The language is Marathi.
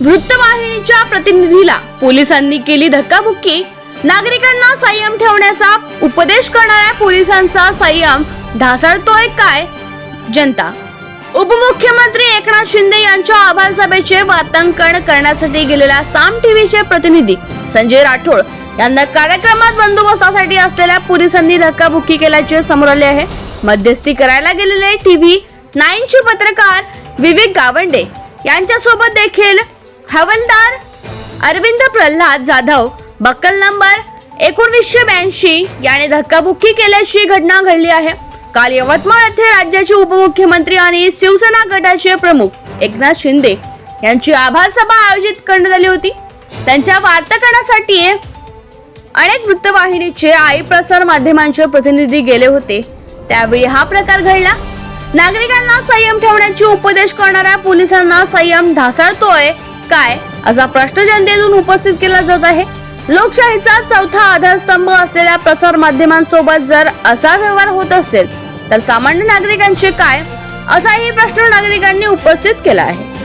वृत्तवाहिनीच्या प्रतिनिधीला पोलिसांनी केली धक्काबुक्की. नागरिकांना संयम ठेवण्याचा उपदेश करणाऱ्या पोलिसांचा संयम ढासळतोय काय? जनता उपमुख्यमंत्री एकनाथ शिंदे यांच्या आभार सभेचे वार्तांकन करण्यासाठी गेलेल्या साम टीव्हीचे प्रतिनिधी संजय राठोड यांना कार्यक्रमात बंदोबस्तासाठी असलेल्या पोलिसांनी धक्काबुक्की केल्याचे समोर आले आहे. मध्यस्थी करायला गेलेले टीव्ही नाईनचे पत्रकार विवेक गावंडे यांच्यासोबत देखील हवलदार अरविंद प्रल्हाद जाधव बक्कल नंबर एकोणीसशे ब्याऐंशी याने धक्काबुक्की केल्याची घटना घडली आहे. काल यवतमाळ येथे राज्याचे उपमुख्यमंत्री आणि शिवसेना गटाचे प्रमुख एकनाथ शिंदे यांची आभार सभा आयोजित करण्यात आली होती. त्यांच्या वार्ताकरणासाठी अनेक वृत्तवाहिनीचे आई प्रसार माध्यमांचे प्रतिनिधी गेले होते. त्यावेळी हा प्रकार घडला. नागरिकांना संयम ठेवण्याचे उपदेश करणाऱ्या पोलिसांना संयम ढासळतोय काय असा प्रश्न जनतेतून उपस्थित केला जात आहे. लोकशाहीचा चौथा आधारस्तंभ असलेल्या प्रसार माध्यमांसोबत जर असा व्यवहार होत असेल तर सामान्य नागरिकांचे काय? असाही प्रश्न नागरिकांनी उपस्थित केला आहे.